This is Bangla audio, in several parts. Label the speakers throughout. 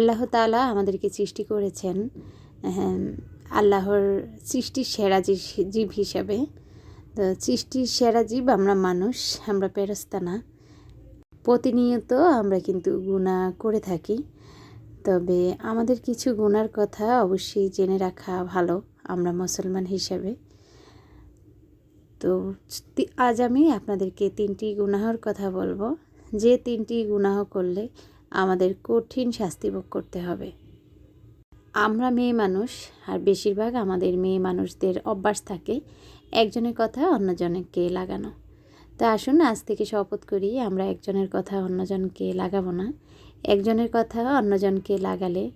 Speaker 1: আল্লাহ তালা আমাদেরকে সৃষ্টি করেছেন হ্যাঁ, আল্লাহর সৃষ্টির সেরা জীব হিসাবে। তো সৃষ্টির সেরা জীব আমরা মানুষ আমরা পেরস্তা না। প্রতিনিয়ত আমরা কিন্তু গুণা করে থাকি। তবে আমাদের কিছু গুনার কথা অবশ্যই জেনে রাখা ভালো আমরা মুসলমান হিসাবে। তো আজ আমি আপনাদেরকে তিনটি গুনাহর কথা বলব। যে তিনটি গুনাহ করলে আমাদের কঠিন শাস্তি ভোগ করতে হবে। আমরা মেয়ে মানুষ, আর বেশিরভাগ আমাদের মেয়ে মানুষদের অভ্যাস থাকে একজনের কথা অন্যজনকে লাগানো। তা আসুন, আজ থেকে শপথ করি, আমরা একজনের কথা অন্যজনকে লাগাবো না। একজনের কথা অন্যজনকে লাগালে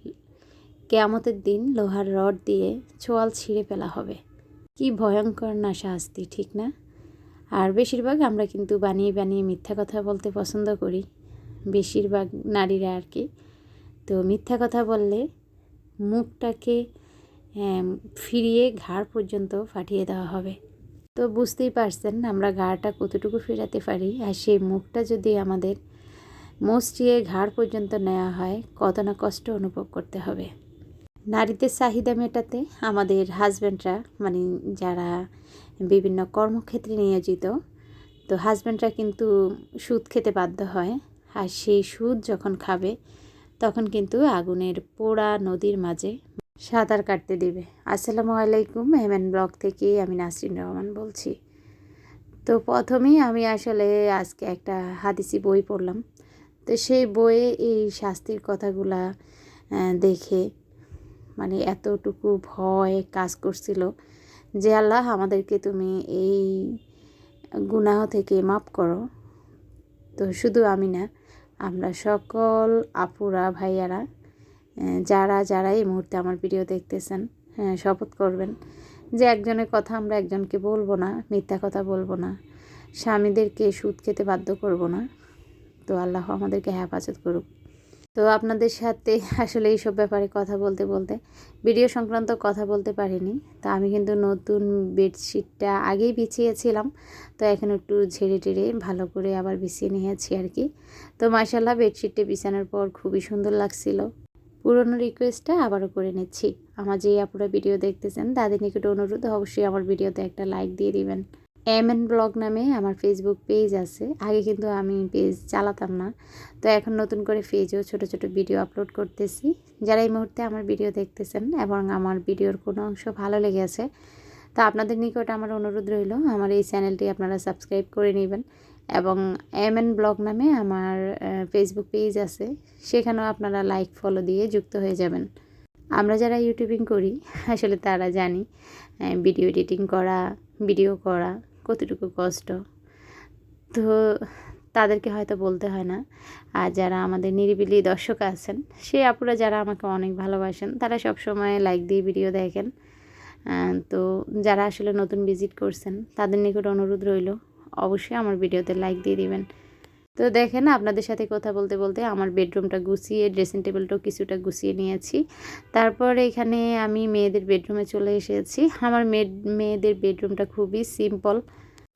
Speaker 1: কেয়ামতের দিন লোহার রড দিয়ে ছোয়াল ছিঁড়ে ফেলা হবে। কি ভয়ঙ্কর না শাস্তি, ঠিক না? আর বেশিরভাগ আমরা কিন্তু বানিয়ে বানিয়ে মিথ্যা কথা বলতে পছন্দ করি। বেশিরভাগ নারীরা আর কি। তো মিথ্যা কথা বললে মুখটাকে ফিরিয়ে ঘাড় পর্যন্ত ফাটিয়ে দেওয়া হবে। তো বুঝতেই পারছেন আমরা ঘাড়টা কতটুকু ফেরাতে পারি আর সেই মুখটা যদি আমাদের মসজিয়ে ঘাড় পর্যন্ত নেওয়া হয়, কত না কষ্ট অনুভব করতে হবে। নারীদের চাহিদা মেটাতে আমাদের হাজব্যান্ডরা মানে যারা বিভিন্ন কর্মক্ষেত্রে নিয়োজিত, তো হাজব্যান্ডরা কিন্তু সুদ খেতে বাধ্য হয়। আর সেই সুদ যখন খাবে, তখন কিন্তু আগুনের পোড়া নদীর মাঝে সাঁতার কাটতে দেবে। আসসালামু আলাইকুম, এমএন ব্লগ থেকে আমি নাসরিন রহমান বলছি। তো প্রথমেই আমি আসলে আজকে একটা হাদিসি বই পড়লাম। তো সেই বইয়ে এই শাস্তির কথাগুলা দেখে মানে এতটুকু ভয় কাজ করছিল যে, আল্লাহ, আমাদেরকে তুমি এই গুনাহ থেকে মাফ করো। তো শুধু আমি না আমরা সকল আপুরা ভাইয়ারা যারা যারা এই মুহূর্তে আমার ভিডিও দেখতেছেন হ্যাঁ, শপথ করবেন যে একজনের কথা আমরা একজনকে বলব না মিথ্যা কথা বলব না স্বামীদেরকে সুদ খেতে বাধ্য করব না। তো আল্লাহ আমাদেরকে হেফাজত করুক। তো আপনাদের সাথে আসলে এইসব ব্যাপারে কথা বলতে বলতে ভিডিও সংক্রান্ত কথা বলতে পারিনি। তা আমি কিন্তু নতুন বেডশিটটা আগেই বিছিয়েছিলাম। তো এখন একটু ঝেড়ে টেড়ে ভালো করে আবার বিছিয়ে নিয়েছি আর কি। তো মাসাল্লাহ বেডশিটটা বিছানোর পর খুবই সুন্দর লাগছিল। পুরনো রিকোয়েস্টটা আবারও করে নিচ্ছি। আমার যে আপুরা ভিডিও দেখতেছেন তাদের নিকট অনুরোধ, অবশ্যই আমার ভিডিওতে একটা লাইক দিয়ে দিবেন। এম এন ব্লগ নামে আমার ফেসবুক পেজ আছে। আগে কিন্তু আমি পেজ চালাতাম না। তো এখন নতুন করে পেজেও ছোট ছোট ভিডিও আপলোড করতেছি। যারা এই মুহূর্তে আমার ভিডিও দেখতেছেন এবং আমার ভিডিওর কোনো অংশ ভালো লেগেছে তো আপনাদের নিকট আমার অনুরোধ রইল, আমার এই চ্যানেলটি আপনারা সাবস্ক্রাইব করে নেবেন এবং এম এন ব্লগ নামে আমার ফেসবুক পেজ আছে, সেখানেও আপনারা লাইক ফলো দিয়ে যুক্ত হয়ে যাবেন। আমরা যারা ইউটিউবিং করি, আসলে তারা জানি ভিডিও এডিটিং করা ভিডিও করা কতটুকু কষ্ট। তো তাদেরকে হয়তো বলতে হয় না। আর যারা আমাদের নিরিবিলি দর্শক আছেন, সেই আপুরা যারা আমাকে অনেক ভালোবাসেন, তারা সব সময় লাইক দিয়ে ভিডিও দেখেন। তো যারা আসলে নতুন ভিজিট করছেন, তাদের নিকট অনুরোধ রইল, অবশ্যই আমার ভিডিওতে লাইক দিয়ে দিবেন। তো দেখেন আপনাদের সাথে কথা বলতে বলতে আমার বেডরুমটা গুছিয়ে ড্রেসিং টেবিলটাও কিছুটা গুছিয়ে নিয়েছি। তারপর এখানে আমি মেয়েদের বেডরুমে চলে এসেছি। আমার মেয়ে মেয়েদের বেডরুমটা খুবই সিম্পল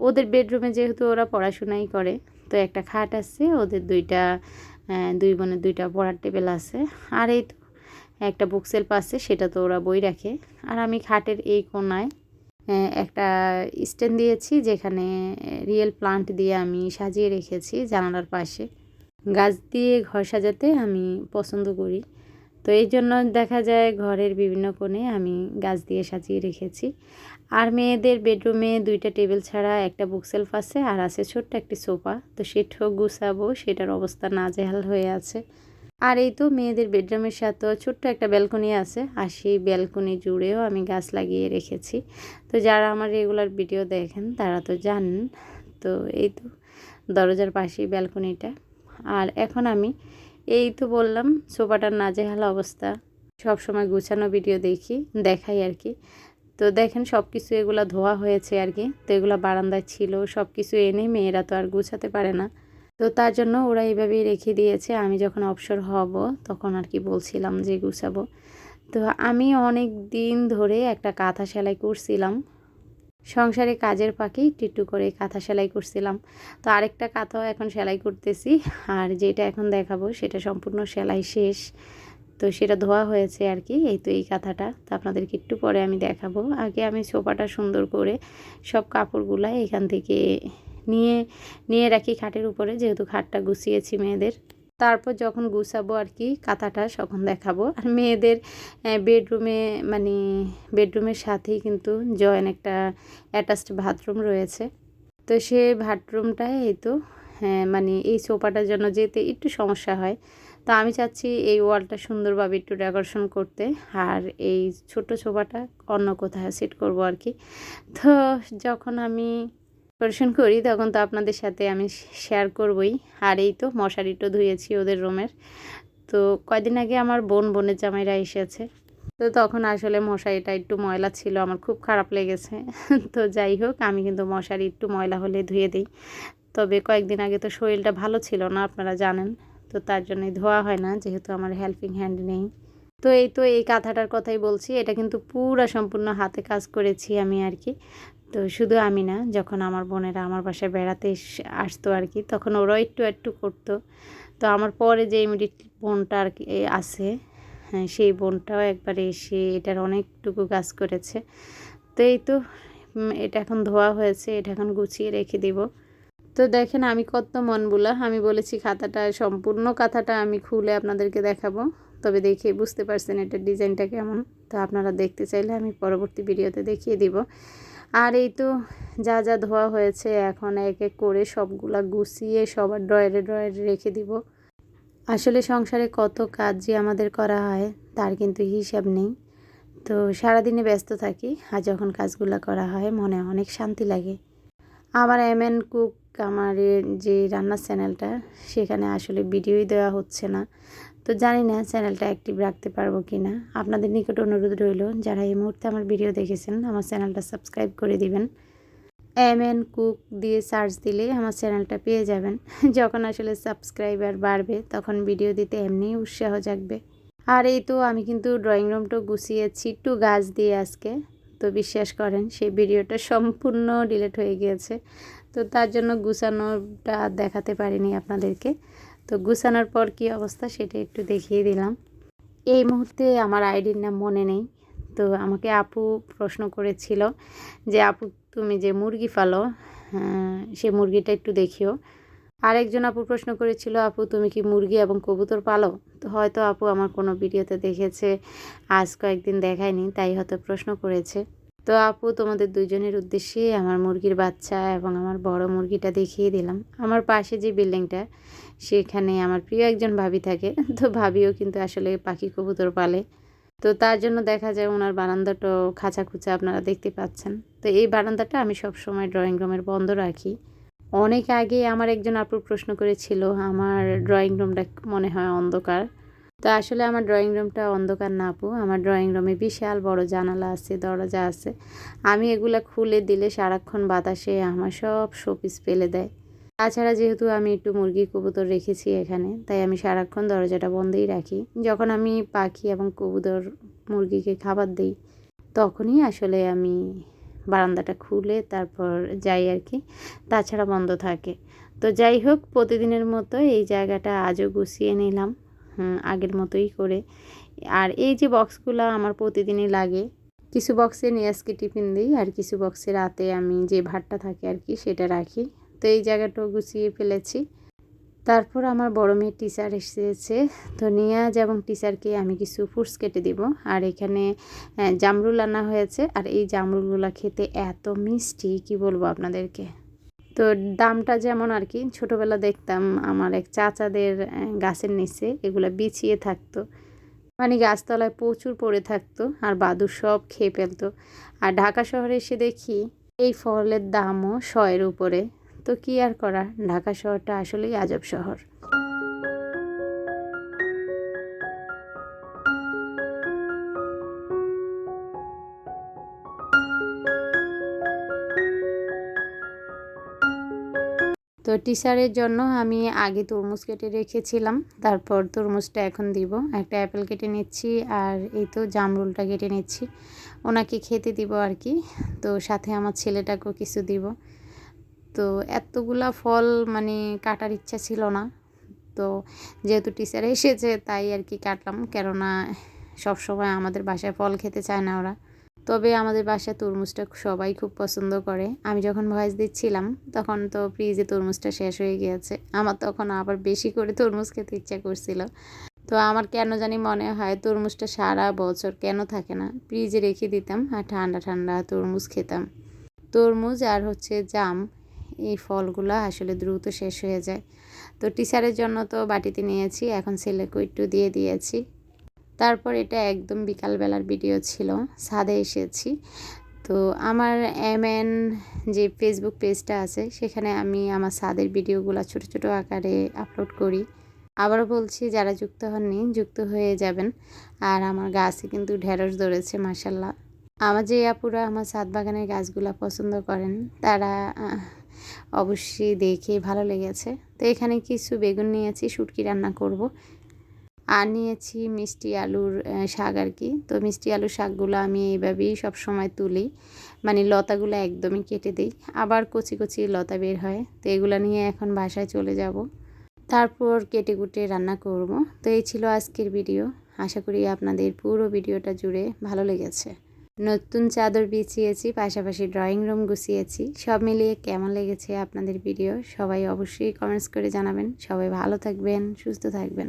Speaker 1: ওদের বেডরুমে যেহেতু ওরা পড়াশোনাই করে, তো একটা খাট আছে, ওদের দুইটা দুই বোনের দুইটা পড়ার টেবিল আছে। আর এই তো একটা বুকসেলফ আছে, সেটা তো ওরা বই রাখে। আর আমি খাটের এই কোনায় একটা স্ট্যান্ড দিয়েছি যেখানে রিয়েল প্লান্ট দিয়ে আমি সাজিয়ে রেখেছি জানালার পাশে। গাছ দিয়ে ঘর সাজাতে আমি পছন্দ করি। তো এই জন্য দেখা যায় ঘরের বিভিন্ন কোণে আমি গাছ দিয়ে সাজিয়ে রেখেছি। আর মেয়েদের বেডরুমে দুইটা টেবিল ছাড়া একটা বুকসেলফ আছে আর আছে ছোট্ট একটি সোফা। তো সেটাও গুছাবো, সেটার অবস্থা নাজেহাল হয়ে আছে। আর এই তো মেয়েদের বেডরুমের সাথেও ছোট্ট একটা ব্যালকনি আছে, আর সেই ব্যালকনি জুড়েও আমি গাছ লাগিয়ে রেখেছি। তো যারা আমার রেগুলার ভিডিও দেখেন, তারা তো জানেন। তো এই তো দরজার পাশেই ব্যালকনিটা। আর এখন আমি এই তো বললাম, সোফাটার নাজেহাল অবস্থা। সব সময় গুছানো ভিডিও দেখি, দেখাই আর কি। তো দেখেন সব কিছু এগুলো ধোয়া হয়েছে আর কি। তো এগুলো বারান্দায় ছিল সব কিছু এনে মেয়েরা তো আর গুছাতে পারে না। তো তার জন্য ওরা এইভাবেই রেখে দিয়েছে। আমি যখন অবসর হব, তখন আর কি বলছিলাম যে গুছাবো। তো আমি অনেক দিন ধরে একটা কাঁথা সেলাই করছিলাম। সংসারে কাজের পাখি একটু করে কাঁথা সেলাই করছিলাম। তো আরেকটা কাঁথাও এখন সেলাই করতেছি। আর যেটা এখন দেখাবো, সেটা সম্পূর্ণ সেলাই শেষ। তো সেটা ধোয়া হয়েছে আর কি, এই তো এই কাঁথাটা। তো আপনাদেরকে একটু পরে আমি দেখাবো। আগে আমি সোফাটা সুন্দর করে সব কাপড়গুলা এখান থেকে নিয়ে নিয়ে রাখি খাটের উপরে, যেহেতু খাটটা গুছিয়েছি মেয়েদের। তারপর যখন গুছাবো আর কি, কাঁথাটা তখন দেখাবো। আর মেয়েদের বেডরুমে মানে বেডরুমের সাথেই কিন্তু জয়েন একটা অ্যাটাচড বাথরুম রয়েছে। তো সে বাথরুমটায় এই তো হ্যাঁ মানে এই সোফাটার জন্য যেতে একটু সমস্যা হয়। তো আমি চাচ্ছি এই ওয়ালটা সুন্দরভাবে একটু ডেকোরেশন করতে, আর এই ছোট সোফাটা অন্য কোথায় সেট করব আর কি। তো যখন আমি ডেকোরেশন করি, তখন তো আপনাদের সাথে আমি শেয়ার করবই। আর এই তো মশারিটা ধুয়েছি ওদের রুমের তো কয়দিন আগে আমার বোন, বোনের জামাইরা এসেছে। তো তখন আসলে মশারিটা একটু ময়লা ছিল, আমার খুব খারাপ লেগেছে। তো যাই হোক, আমি কিন্তু মশারি একটু ময়লা হলে ধুয়ে দিই। তবে কয়েকদিন আগে তো শরীরটা ভালো ছিল না, আপনারা জানেন। তো তার জন্যই ধোয়া হয় না, যেহেতু আমার হেল্পিং হ্যান্ড নেই। তো এই তো এই কাঁথাটার কথাই বলছি, এটা কিন্তু পুরো সম্পূর্ণ হাতে কাজ করেছি আমি আর কি। তো শুধু আমি না, যখন আমার বোনেরা আমার বাসায় বেড়াতে আসতো আর কি, তখন ওরাও একটু একটু করতো। তো আমার পরে যে ইমিডিয়েট বোনটা আর কি আছে হ্যাঁ সেই বোনটাও একবার এসে এটার অনেকটুকু কাজ করেছে। তো এই তো এটা এখন ধোয়া হয়েছে, এটা এখন গুছিয়ে রেখে দিব। তো দেখেন আমি কত মন বলা আমি বলেছি খাতাটা, সম্পূর্ণ কাঁথাটা আমি খুলে আপনাদেরকে দেখাবো। তবে দেখে বুঝতে পারছেন এটার ডিজাইনটা কেমন। তো আপনারা দেখতে চাইলে আমি পরবর্তী ভিডিওতে দেখিয়ে দিব। আর এই তো যা যা ধোয়া হয়েছে, এখন এক এক করে সবগুলা গুছিয়ে সবার ড্রয়ারে ড্রয়ারে রেখে দিব। আসলে সংসারে কত কাজ যে আমাদের করা হয়, তার কিন্তু হিসাব নেই। তো সারাদিনে ব্যস্ত থাকি, আর যখন কাজগুলো করা হয়, মনে অনেক শান্তি লাগে। আমার এম এন কুক, আমার যে রান্নার চ্যানেলটা, সেখানে আসলে ভিডিওই দেওয়া হচ্ছে না। তো জানি না চ্যানেলটা অ্যাক্টিভ রাখতে পারব কি না। আপনাদের নিকট অনুরোধ রইল, যারা এই মুহূর্তে আমার ভিডিও দেখেছেন, আমার চ্যানেলটা সাবস্ক্রাইব করে দিবেন। এম এন কুক দিয়ে সার্চ দিলে আমার চ্যানেলটা পেয়ে যাবেন। যখন আসলে সাবস্ক্রাইবার বাড়বে, তখন ভিডিও দিতে এমনিই উৎসাহ জাগবে। আর এই তো আমি কিন্তু ড্রয়িং রুমটা গুছিয়েছি একটু গাছ দিয়ে আজকে। তো বিশ্বাস করেন, সেই ভিডিওটা সম্পূর্ণ ডিলেট হয়ে গিয়েছে। তো তার জন্য গুছানোটা দেখাতে পারিনি আপনাদেরকে। তো গুছানোর পর কি অবস্থা সেটা একটু দেখিয়ে দিলাম। এই মুহূর্তে আমার আইডির নাম মনে নেই। তো আমাকে আপু প্রশ্ন করেছিল যে, আপু, তুমি যে মুরগি ফালো সে মুরগিটা একটু দেখিও। আরেকজন আপু প্রশ্ন করেছিল, আপু, তুমি কি মুরগি এবং কবুতর পালো? তো হয়তো আপু আমার কোনো ভিডিওতে দেখেছে, আজ কয়েকদিন দেখায়নি, তাই হয়তো প্রশ্ন করেছে। তো আপু, তোমাদের দুজনের উদ্দেশ্যে আমার মুরগির বাচ্চা এবং আমার বড় মুরগিটা দেখিয়ে দিলাম। আমার পাশে যে বিল্ডিংটা, সেখানে আমার প্রিয় একজন ভাবি থাকে। তো ভাবিও কিন্তু আসলে পাখি কবুতর পালে। তো তার জন্য দেখা যায় ওনার বারান্দাটাও খাঁচা খুচা আপনারা দেখতে পাচ্ছেন। তো এই বারান্দাটা আমি সব সময় ড্রয়িং রুমের বন্ধ রাখি। অনেক আগে আমার একজন আপুর প্রশ্ন করেছিল, আমার ড্রয়িং রুমটা মনে হয় অন্ধকার। তো আসলে আমার ড্রয়িং রুমটা অন্ধকার না, আপু। আমার ড্রয়িং রুমে বিশাল বড় জানালা আছে, দরজা আছে। আমি এগুলা খুলে দিলে সারাক্ষণ বাতাসে আমার সব শোপিস ফেলে দেয়। তাছাড়া যেহেতু আমি একটু মুরগি কবুতর রেখেছি এখানে, তাই আমি সারাক্ষণ দরজাটা বন্ধই রাখি। যখন আমি পাখি এবং কবুতর, মুরগিকে খাবার দিই, তখনই আসলে আমি বারান্দাটা খুলে তারপর যাই আর কি। তাছাড়া বন্ধ থাকে। তো যাই হোক, প্রতিদিনের মতো এই জায়গাটা আজও গুছিয়ে নিলাম। আগের মতোই করে। আর এই যে বক্সগুলো আমার প্রতিদিনই লাগে, কিছু বক্সে নিয়ে আজকে টিফিন দিই, আর কিছু বক্সে রাতে আমি যে ভাতটা থাকে আর কি সেটা রাখি। তো এই জায়গাটাও গুছিয়ে ফেলেছি। তারপর আমার বড় মেয়ের টিচার এসেছে। তো নিয়াজ এবং টিচারকে আমি কিছু ফ্রুটস কেটে দিব। আর এখানে জামরুল আনা হয়েছে। আর এই জামরুলগুলো খেতে এত মিষ্টি, কি বলব আপনাদেরকে? তো দামটা যেমন আর কি, ছোটোবেলা দেখতাম আমার এক চাচাদের গাছের নিচে এগুলো বিছিয়ে থাকতো। মানে গাছতলায় প্রচুর পড়ে থাকতো আর বাদুর সব খেয়ে ফেলতো। আর ঢাকা শহরে এসে দেখি এই ফলের দামও শয়ের উপরে। তো কি আর করা ঢাকা শহরটা আসলেই আজব শহর। টিচারের জন্য আমি আগে তরমুজ কেটে রেখেছিলাম। তারপর তরমুজটা এখন দিব। একটা অ্যাপেল কেটে নিচ্ছি আর এই তো জামরুলটা কেটে নিচ্ছি। ওনাকে খেতে দিব আর কি। তো সাথে আমার ছেলেটাকেও কিছু দিব। তো এতগুলা ফল মানে কাটার ইচ্ছা ছিল না। তো যেহেতু টিচার এসেছে, তাই আর কি কাটলাম। কেননা সবসময় আমাদের বাসায় ফল খেতে চায় না ওরা। তবে আমাদের বাসায় তরমুজটা সবাই খুব পছন্দ করে। আমি যখন ভয়েস দিচ্ছিলাম, তখন তো ফ্রিজে তরমুজটা শেষ হয়ে গিয়েছে। আমার তখন আবার বেশি করে তরমুজ খেতে ইচ্ছা করছিল। তো আমার কেন জানি মনে হয় তরমুজটা সারা বছর কেন থাকে না? ফ্রিজে রেখে দিতাম আর ঠান্ডা ঠান্ডা তরমুজ খেতাম। তরমুজ আর হচ্ছে জাম, এই ফলগুলো আসলে দ্রুত শেষ হয়ে যায়। তো টিচারের জন্য তো বাটিতে নিয়েছি, এখন ছেলেকে একটু দিয়ে দিয়েছি। তারপর এটা একদম বিকালবেলার ভিডিও ছিল, ছাদে এসেছি। তো আমার এম এন যে ফেসবুক পেজটা আছে, সেখানে আমি আমার ছাদের ভিডিওগুলো ছোট ছোট আকারে আপলোড করি। আবারও বলছি, যারা যুক্ত হননি, যুক্ত হয়ে যাবেন। আর আমার গাছে কিন্তু ঢেঁড়স ধরেছে মাসাল্লাহ আমার যে আপুরা আমার ছাদ বাগানের গাছগুলো পছন্দ করেন, তারা অবশ্যই দেখে ভালো লেগেছে। তো এখানে কিছু বেগুন নিয়েছি, শুটকি রান্না করব। আর নিয়েছি মিষ্টি আলুর শাক আর কি। তো মিষ্টি আলুর শাকগুলো আমি এইভাবেই সব সময় তুলি। মানে লতাগুলো একদমই কেটে দিই। আবার কচি কচি লতা বের হয়। তো এগুলো নিয়ে এখন বাসায় চলে যাব। তারপর কেটে কুটে রান্না করব। তো এই ছিল আজকের ভিডিও। আশা করি আপনাদের পুরো ভিডিওটা জুড়ে ভালো লেগেছে। নতুন চাদর বিছিয়েছি, পাশাপাশি ড্রয়িং রুম গুছিয়েছি। সব মিলিয়ে কেমন লেগেছে আপনাদের ভিডিও? সবাই অবশ্যই কমেন্টস করে জানাবেন। সবাই ভালো থাকবেন, সুস্থ থাকবেন।